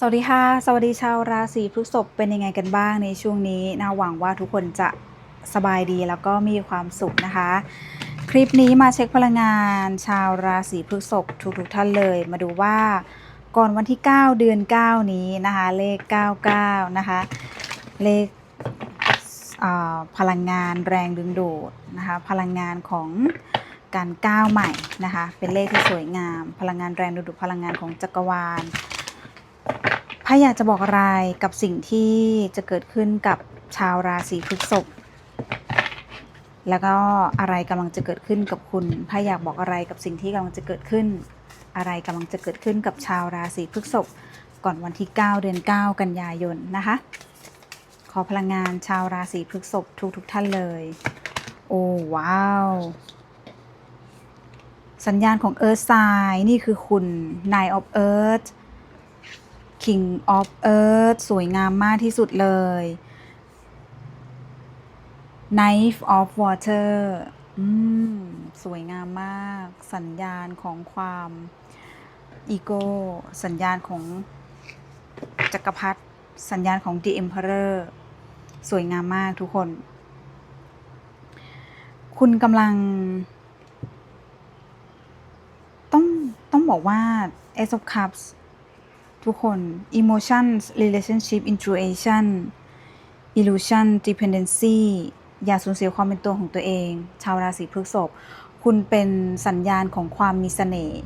สวัสดีค่ะ สวัสดีชาวราศีพฤษภเป็นยังไงกันบ้างในช่วงนี้นะหวังว่าทุกคนจะสบายดีแล้วก็มีความสุขนะคะ คลิปนี้มาเช็คพลังงาน ชาวราศีพฤษภทุกๆทท่านเลย มาดูว่าก่อนวันที่ 9 เดือน 9 นี้นะคะเลข 99 นะคะเลขพลังงานแรงดึงดูดนะคะพลังงานของการก้าวใหม่นะคะเป็นเลขที่สวยงาม พลังงานแรงดึงดูดพลังงานของจักรวาล พระอยากจะบอกอะไรกับสิ่งที่จะเกิดขึ้นกับชาวราศีพฤษภแล้วก็อะไรกำลังจะเกิดขึ้นกับคุณพระอยากบอกอะไรกับสิ่งที่กำลังจะเกิดขึ้น อะไรกำลังจะเกิดขึ้นกับชาวราศีพฤษภก่อนวันที่ 9 เดือน 9 กันยายนนะคะ ขอพลังงานชาวราศีพฤษภทุกทุกท่านเลย โอ้ว้าว สัญญาณของ Earth Sign นี่คือคุณ Nine of Earth King of Earth สวยงามมากที่สุดเลย Knife of Water อืม สวยงามมาก สัญญาณของความอีโก้ สัญญาณของจักรพรรดิสัญญาณของ The Emperor สวยงามมากทุกคน คุณกำลัง ต้อง ต้องบอกว่า Ace of Cups ทุกคน emotions relationship intuition illusion dependency อย่าสูญเสียความเป็นตัวของตัวเอง ชาวราศีพฤษภคุณเป็นสัญญาณของความมีเสน่ห์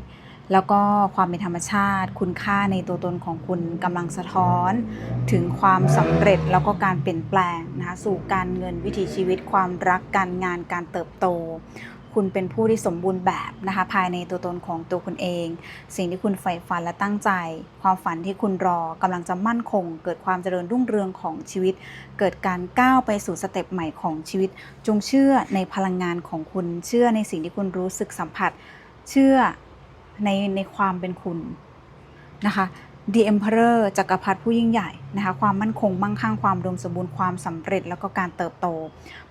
แล้วก็ความเป็นธรรมชาติ คุณค่าในตัวตนของคุณกำลังสะท้อน ถึงความสำเร็จแล้วก็การเปลี่ยนแปลงนะคะสู่การเงินวิถีชีวิตความรักการงานการเติบโต คุณเป็นผู้ที่สมบูรณ์แบบนะคะ ภายในตัวตนของตัวคุณเอง สิ่งที่คุณใฝ่ฝันและตั้งใจ ความฝันที่คุณรอกำลังจะมั่นคง เกิดความเจริญรุ่งเรืองของชีวิต เกิดการก้าวไปสู่สเต็ปใหม่ของชีวิต จงเชื่อในพลังงานของคุณ เชื่อในสิ่งที่คุณรู้สึกสัมผัส เชื่อในในความเป็นคุณนะคะ The Emperor จักรพรรดิผู้ยิ่งใหญ่นะคะความมั่นคงมั่งคั่งความดมสมบูรณ์ความสำเร็จแล้วก็การเติบโต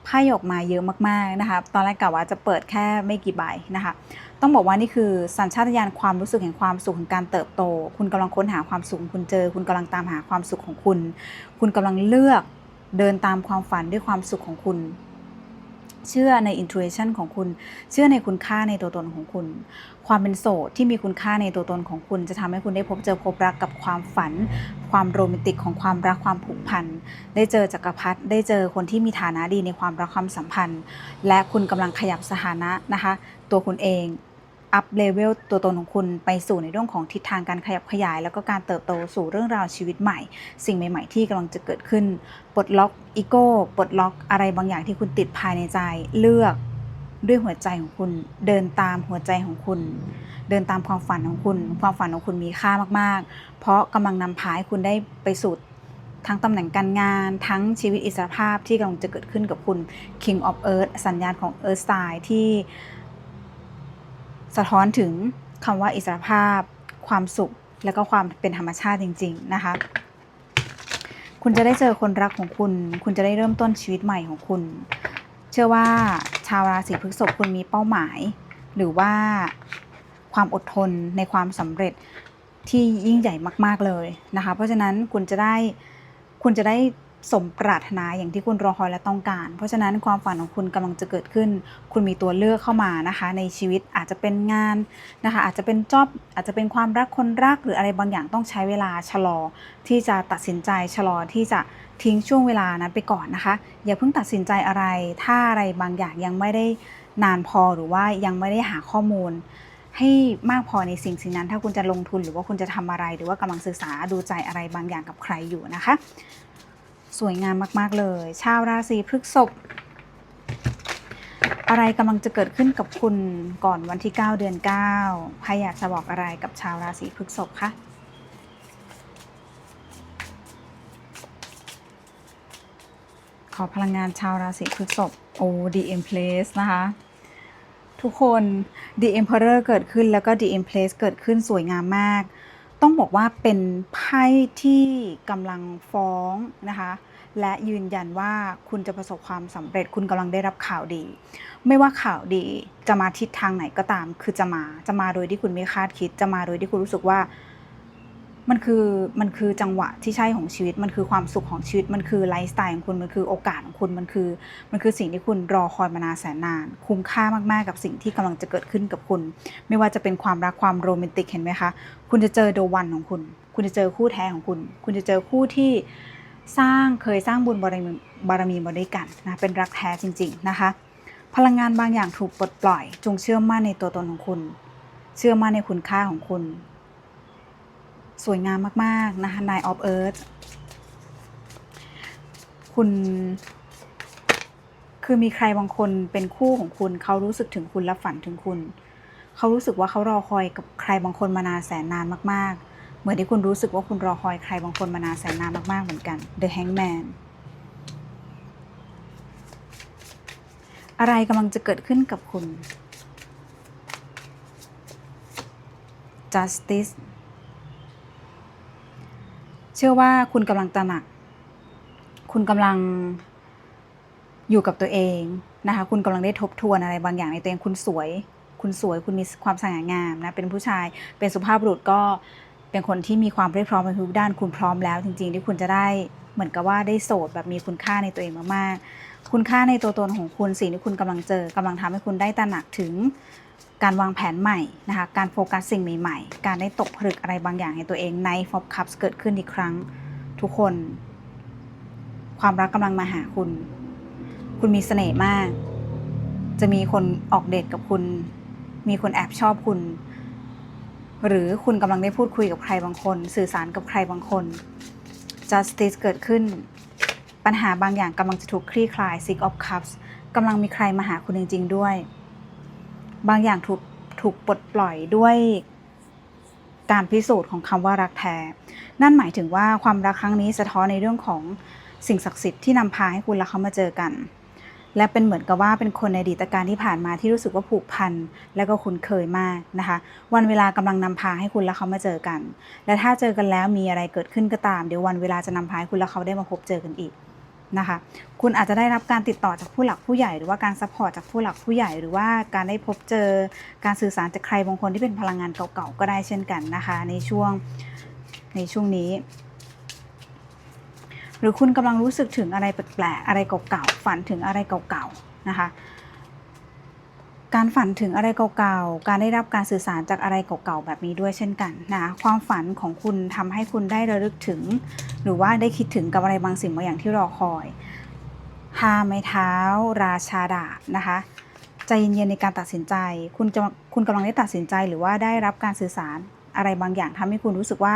ไพ่ออกมาเยอะมากๆนะคะตอนแรกกะว่าจะเปิดแค่ไม่กี่ใบนะคะต้องบอกว่านี่คือสัญชาตญาณความรู้สึกแห่งความสุขของการเติบโต คุณกำลังค้นหาความสุขคุณเจอ คุณกำลังตามหาความสุขของคุณ คุณกำลังเลือกเดินตามความฝันด้วยความสุขของคุณ เชื่อใน intuition ของคุณ เชื่อในคุณค่าในตัวตนของคุณ ความเป็นโสดที่มีคุณค่าในตัวตนของคุณ จะทำให้คุณได้พบเจอพบรักกับความฝัน ความโรแมนติกของความรักความผูกพัน ได้เจอจักรพรรดิได้เจอคนที่มีฐานะดีในความรักความสัมพันธ์ และคุณกำลังขยับสถานะนะคะ ตัวคุณเอง อัพเลเวลตัวตนของคุณไปสู่ในเรื่องของทิศทางการขยับขยาย แล้วก็การเติบโตสู่เรื่องราวชีวิตใหม่ สิ่งใหม่ ๆ ที่กำลังจะเกิดขึ้น ปลดล็อกอีโก้ปลดล็อกอะไรบางอย่างที่คุณติดภายในใจเลือกด้วยหัวใจของคุณเดินตามหัวใจของคุณ เดินตามความฝันของคุณ ความฝันของคุณมีค่ามากๆ เพราะกำลังนำพาให้คุณได้ไปสู่ทั้งตำแหน่งการงาน ทั้งชีวิตอิสรภาพที่กำลังจะเกิดขึ้นกับคุณ King of Earth สัญญาณของ Earth Sign ที่ สะท้อนถึงคำว่าอิสรภาพ ความสุข และก็ความเป็นธรรมชาติจริง ๆ นะคะ คุณจะได้เจอคนรักของคุณ คุณจะได้เริ่มต้นชีวิตใหม่ของคุณ เชื่อว่าชาวราศีพฤษภคุณมีเป้าหมาย หรือว่าความอดทนในความสำเร็จที่ยิ่งใหญ่มาก ๆเลยนะคะ เพราะฉะนั้นคุณจะได้คุณจะได้ สมปรารถนาอย่างที่คุณรอคอยและต้องการ เพราะฉะนั้นความฝันของคุณกำลังจะเกิดขึ้น คุณมีตัวเลือกเข้ามานะคะ ในชีวิตอาจจะเป็นงานนะคะ อาจจะเป็นจอบอาจจะเป็นความรักคนรักหรืออะไรบางอย่างต้องใช้เวลาชะลอ ที่จะตัดสินใจชะลอที่จะทิ้งช่วงเวลานั้นไปก่อนนะคะ อย่าเพิ่งตัดสินใจอะไร ถ้าอะไรบางอย่างยังไม่ได้นานพอหรือว่ายังไม่ได้หาข้อมูลให้มากพอในสิ่งสิ่งนั้น ถ้าคุณจะลงทุนหรือว่าคุณจะทำอะไร หรือว่ากำลังศึกษาดูใจอะไรบางอย่างกับใครอยู่นะคะ สวยงามมาก ๆ เลย ชาวราศีพฤษภอะไรกำลังจะเกิดขึ้นกับคุณก่อนวันที่ 9 เดือน 9ใครอยากจะบอกอะไรกับชาวราศีพฤษภคะขอพลังงานชาวราศีพฤษภโอ้ The Empress นะคะ ทุกคน The Emperor เกิดขึ้นแล้วก็ The Empress เกิดขึ้นสวยงามมาก ต้องบอกว่าเป็นไพ่ที่กำลังฟ้องนะคะและยืนยันว่าคุณจะประสบความสำเร็จคุณกำลังได้รับข่าวดี ไม่ว่าข่าวดีจะมาทิศทางไหนก็ตาม คือจะมาจะมาโดยที่คุณไม่คาดคิด จะมาโดยที่คุณรู้สึกว่า มันคือมันคือจังหวะที่ใช่ของชีวิต มันคือความสุขของชีวิต มันคือไลฟ์สไตล์ของคุณ มันคือโอกาสของคุณ มันคือ มันคือสิ่งที่คุณรอคอยมานานแสนนาน คุ้มค่ามากๆกับสิ่งที่กำลังจะเกิดขึ้นกับคุณ ไม่ว่าจะเป็นความรักความโรแมนติกเห็นไหมคะ คุณจะเจอโดวันของคุณ คุณจะเจอคู่แท้ของคุณ คุณจะเจอคู่ที่สร้างเคยสร้างบุญบารมีบารมีมาด้วยกันนะเป็นรักแท้จริง ๆนะคะ พลังงานบางอย่างถูกปลดปล่อย จงเชื่อมั่นในตัวตนของคุณ เชื่อมั่นในคุณค่าของคุณ สวยงามมาก ๆ นะคะ Nine of Earth คุณ คือมีใครบางคนเป็นคู่ของคุณ เขารู้สึกถึงคุณและฝันถึงคุณ เขารู้สึกว่าเขารอคอยกับใครบางคนมานานแสนนานมาก ๆ เหมือนที่คุณรู้สึกว่าคุณรอคอยใครบางคนมานานแสนนานมาก ๆ เหมือนกัน The Hangman อะไรกำลังจะเกิดขึ้นกับคุณ justice เชื่อว่าคุณกำลังตระหนัก คุณกำลังอยู่กับตัวเองนะคะ คุณกำลังได้ทบทวนอะไรบางอย่างในตัวเอง คุณสวย คุณสวย คุณมีความสง่างามนะ เป็นผู้ชาย เป็นสุภาพบุรุษก็เป็นคนที่มีความเรียบพร้อมในทุกด้าน คุณพร้อมแล้ว จริงๆที่คุณจะได้เหมือนกับว่าได้โสดแบบมีคุณค่าในตัวเองมากๆ คุณค่าในตัวตนของคุณสิ่งที่คุณกำลังเจอกำลังทำให้คุณได้ตระหนักถึง การวางแผนใหม่นะคะ การโฟกัสสิ่งใหม่ๆ การได้ตกผลึกอะไรบางอย่างในตัวเองในฟอบคัพเกิดขึ้นอีกครั้ง ทุกคน ความรักกำลังมาหาคุณ คุณมีเสน่ห์มาก จะมีคนออกเดทกับคุณ มีคนแอบชอบคุณ หรือคุณกำลังได้พูดคุยกับใครบางคน สื่อสารกับใครบางคน justice เกิดขึ้น ปัญหาบางอย่างกำลังจะถูกคลี่คลาย six of cups กำลังมีใครมาหาคุณจริง ๆ ด้วย บางอย่างถูกถูกปลดปล่อยด้วยการพิสูจน์ของคำว่ารักแท้ นั่นหมายถึงว่าความรักครั้งนี้สะท้อนในเรื่องของสิ่งศักดิ์สิทธิ์ที่นำพาให้คุณและเขามาเจอกัน และเป็นเหมือนกับว่าเป็นคนในอดีตการที่ผ่านมาที่รู้สึกว่าผูกพันและก็คุ้นเคยมากนะคะ วันเวลากำลังนำพาให้คุณและเขามาเจอกัน และถ้าเจอกันแล้วมีอะไรเกิดขึ้นก็ตาม เดี๋ยววันเวลาจะนำพาให้คุณและเขาได้มาพบเจอกันอีก นะคะ คุณอาจจะได้รับการติดต่อจากผู้หลักผู้ใหญ่ หรือว่าการซัพพอร์ตจากผู้หลักผู้ใหญ่ หรือว่าการได้พบเจอการสื่อสารจากใครบางคนที่เป็นพลังงานเก่าๆก็ได้เช่นกันนะคะ ในช่วงในช่วงนี้ หรือคุณกำลังรู้สึกถึงอะไรแปลกๆอะไรเก่าๆฝันถึงอะไรเก่าๆนะคะ การฝันถึงอะไรเก่าๆ การได้รับการสื่อสารจากอะไรเก่าๆ แบบนี้ด้วยเช่นกันนะความฝันของคุณทำให้คุณได้ระลึกถึง หรือว่าได้คิดถึงกับอะไรบางสิ่งบางอย่างที่รอคอยห้าไม้เท้า ราชาดาบนะคะใจเย็นๆในการตัดสินใจ คุณจะคุณกำลังได้ตัดสินใจหรือว่าได้รับการสื่อสารอะไรบางอย่างทำให้คุณรู้สึกว่า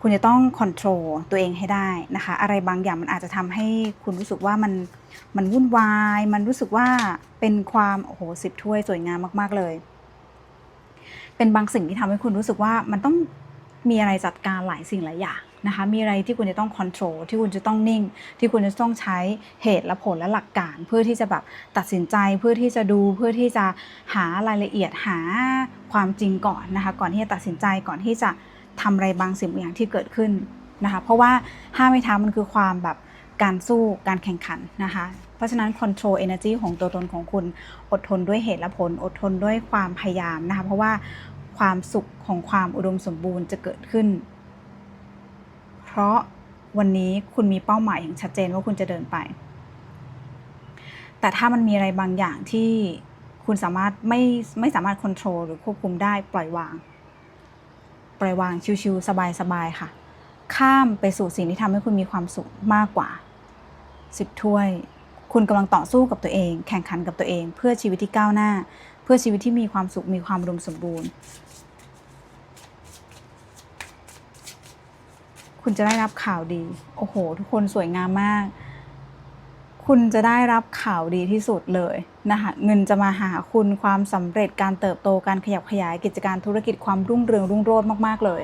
คุณจะต้องค o n t r o l ตัวเองให้ได้นะคะ อะไรบางอย่างมันอาจจะทำให้คุณรู้สึกว่ามันมันวุ่นวาย มันรู้สึกว่าเป็นความโอ้โหสิบถ้วยสวยงามมากๆเลย เป็นบางสิ่งที่ทำให้คุณรู้สึกว่ามันต้องมีอะไรจัดการหลายสิ่งหลายอย่างนะคะ มีอะไรที่คุณจะต้องค o n t r o l ที่คุณจะต้องนิ่ง ที่คุณจะต้องใช้เหตุและผลและหลักการ เพื่อที่จะแบบตัดสินใจ เพื่อที่จะดู เพื่อที่จะหารายละเอียดหาความจริงก่อนนะคะ ก่อนที่จะตัดสินใจ ก่อนที่จะ ทำอะไรบางสิ่งบางอย่างที่เกิดขึ้นนะคะ เพราะว่าห้าไม้เท้ามันคือความแบบการสู้การแข่งขันนะคะ เพราะฉะนั้น control energy ของตัวตนของคุณอดทนด้วยเหตุและผล อดทนด้วยความพยายามนะคะ เพราะว่าความสุขของความอุดมสมบูรณ์จะเกิดขึ้น เพราะวันนี้คุณมีเป้าหมายอย่างชัดเจนว่าคุณจะเดินไป แต่ถ้ามันมีอะไรบางอย่างที่คุณสามารถไม่ไม่สามารถควบคุมหรือควบคุมได้ปล่อยวาง ปล่อยวางชิวๆสบายๆค่ะ ข้ามไปสู่สิ่งที่ทำให้คุณมีความสุขมากกว่าสิบถ้วย คุณกำลังต่อสู้กับตัวเอง แข่งขันกับตัวเอง เพื่อชีวิตที่ก้าวหน้า เพื่อชีวิตที่มีความสุขมีความอุมสมบูรณ์ คุณจะได้รับข่าวดี โอ้โห ทุกคนสวยงามมาก คุณจะได้รับข่าวดีที่สุดเลยนะคะเงินจะมาหาคุณความสำเร็จการเติบโตการขยับขยายกิจการธุรกิจความรุ่งเรืองรุ่งโรจน์มากๆเลย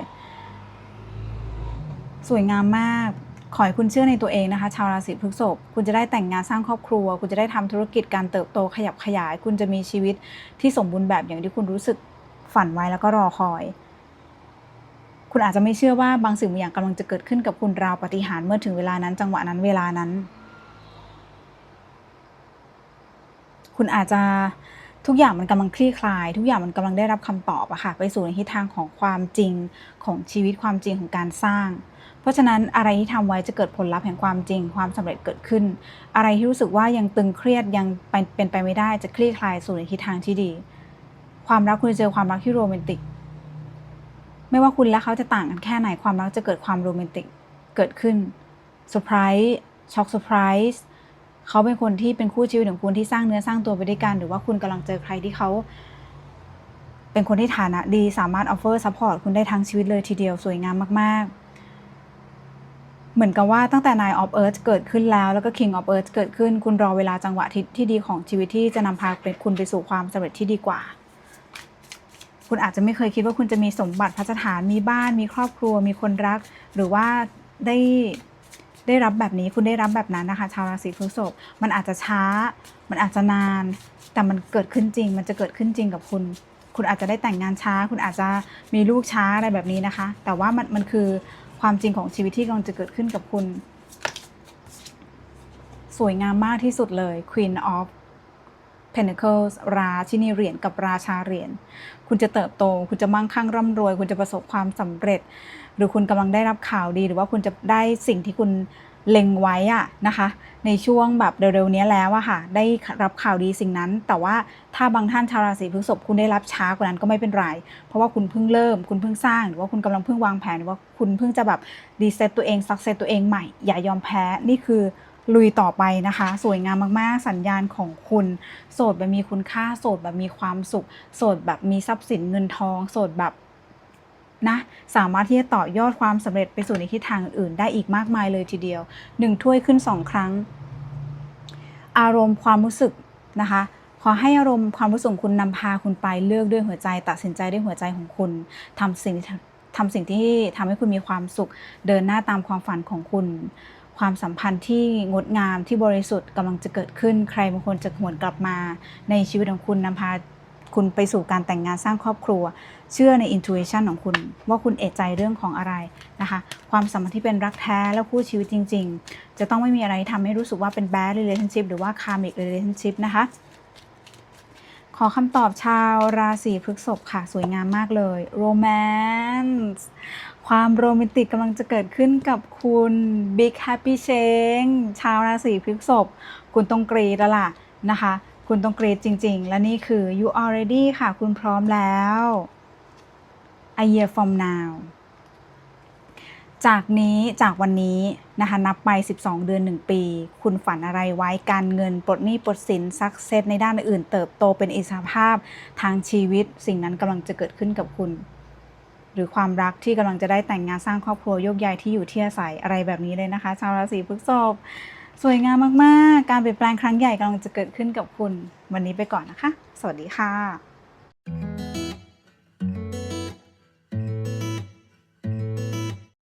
สวยงามมากขอให้คุณเชื่อในตัวเองนะคะ ชาวราศีพฤษภคุณจะได้แต่งงานสร้างครอบครัว คุณจะได้ทำธุรกิจการเติบโตขยับขยาย คุณจะมีชีวิตที่สมบูรณ์แบบอย่างที่คุณรู้สึกฝันไว้แล้วก็รอคอย คุณอาจจะไม่เชื่อว่าบางสิ่งบางอย่างกำลังจะเกิดขึ้นกับคุณราวปฏิหารเมื่อถึงเวลานั้นจังหวะนั้นเวลานั้น คุณอาจจะทุกอย่างมันกำลังคลี่คลาย ทุกอย่างมันกำลังได้รับคำตอบอะค่ะไปสู่ในทิศทางของความจริงของชีวิตความจริงของการสร้าง เพราะฉะนั้นอะไรที่ทำไว้จะเกิดผลลัพธ์แห่งความจริง ความสำเร็จเกิดขึ้น อะไรที่รู้สึกว่ายังตึงเครียดยังเป็นเป็นไปไม่ได้จะคลี่คลายสู่ในทิศทางที่ดี ความรักคุณจะเจอความรักที่โรแมนติก ไม่ว่าคุณและเขาจะต่างกันแค่ไหนความรักจะเกิดความโรแมนติกเกิดขึ้นเซอร์ไพรส์ช็อกเซอร์ไพรส์ เขาเป็นคนที่เป็นคู่ชีวิตของคุณที่สร้างเนื้อสร้างตัวไปด้วยกัน หรือว่าคุณกำลังเจอใครที่เขาเป็นคนที่ฐานะดีสามารถ offer support คุณได้ทั้งชีวิตเลยทีเดียวสวยงามมาก ๆเหมือนกับว่าตั้งแต่ Nine of Earth เกิดขึ้นแล้วแล้วก็ King of Earth เกิดขึ้น คุณรอเวลาจังหวะที่ที่ดีของชีวิตที่จะนำพาเป็นคุณไปสู่ความสำเร็จที่ดีกว่า คุณอาจจะไม่เคยคิดว่าคุณจะมีสมบัติพัสถานมีบ้าน มีครอบครัว มีคนรัก หรือว่าได้ ได้รับแบบนี้คุณได้รับแบบนั้นนะคะ ชาวราศีพฤษภมันอาจจะช้า มันอาจจะนาน แต่มันเกิดขึ้นจริง มันจะเกิดขึ้นจริงกับคุณ คุณอาจจะได้แต่งงานช้า คุณอาจจะมีลูกช้าอะไรแบบนี้นะคะ แต่ว่ามันมันคือความจริงของชีวิตที่กำลังจะเกิดขึ้นกับคุณ สวยงามมากที่สุดเลย Queen of Pentacles ราชินีเหรียญกับราชาเหรียญคุณจะเติบโต คุณจะมั่งคั่งร่ำรวย คุณจะประสบความสำเร็จ หรือคุณกำลังได้รับข่าวดี หรือว่าคุณจะได้สิ่งที่คุณเล็งไว้อะนะคะ ในช่วงแบบเร็วๆนี้แล้วอะค่ะ ได้รับข่าวดีสิ่งนั้น แต่ว่าถ้าบางท่านชาวราศีพฤษภคุณได้รับช้ากว่านั้นก็ไม่เป็นไร เพราะว่าคุณเพิ่งเริ่ม คุณเพิ่งสร้าง หรือว่าคุณกำลังเพิ่งวางแผน หรือว่าคุณเพิ่งจะแบบดีเซตตัวเองซักเซตตัวเองใหม่ อย่ายอมแพ้ นี่คือ ลุยต่อไปนะคะ สวยงามมากๆ สัญญาณของคุณ โสดแบบมีคุณค่า โสดแบบมีความสุข โสดแบบมีทรัพย์สินเงินทอง โสดแบบนะสามารถที่จะต่อยอดความสำเร็จไปสู่ในทิศทางอื่นได้อีกมากมายเลยทีเดียวหนึ่งถ้วยขึ้นสองครั้ง อารมณ์ความรู้สึกนะคะขอให้อารมณ์ความรู้สึกคุณนำพาคุณไปเลือกด้วยหัวใจ ตัดสินใจด้วยหัวใจของคุณทำสิ่งทำสิ่งที่ทำให้คุณมีความสุข เดินหน้าตามความฝันของคุณ ความสัมพันธ์ที่งดงามที่บริสุทธิ์กำลังจะเกิดขึ้น ใครบางคนจะหวนกลับมาในชีวิตของคุณนำพาคุณไปสู่การแต่งงานสร้างครอบครัว เชื่อใน intuition ของคุณ ว่าคุณเอะใจเรื่องของอะไรนะคะ ความสัมพันธ์ที่เป็นรักแท้และคู่ชีวิตจริง ๆ จะต้องไม่มีอะไรทำให้รู้สึกว่าเป็น bad relationship หรือว่า karmic relationship นะคะ ขอคำตอบชาวราศีพฤษภค่ะ สวยงามมากเลย romance ความโรแมนติกกำลังจะเกิดขึ้นกับคุณ big happy change ชาวราศีพฤษภคุณต้องกรีดแล้วล่ะนะคะ คุณต้องกรีดจริง ๆ และนี่คือ you already ค่ะ คุณพร้อมแล้ว a year from now จากนี้จากวันนี้นะคะนับไป 12 เดือน 1 ปี คุณฝันอะไรไว้การเงินปลดหนี้ปลดสินซักเซสในด้านอื่น เติบโตเป็นอิสรภาพทางชีวิต สิ่งนั้นกำลังจะเกิดขึ้นกับคุณ หรือความรักที่กำลังจะได้แต่งงานสร้างครอบครัวโยกย้ายที่อยู่ที่อาศัยอะไรแบบนี้เลยนะคะชาวราศีพฤษภสวยงามมาก ๆ การเปลี่ยนแปลงครั้งใหญ่กำลังจะเกิดขึ้นกับคุณ วันนี้ไปก่อนนะคะ สวัสดีค่ะ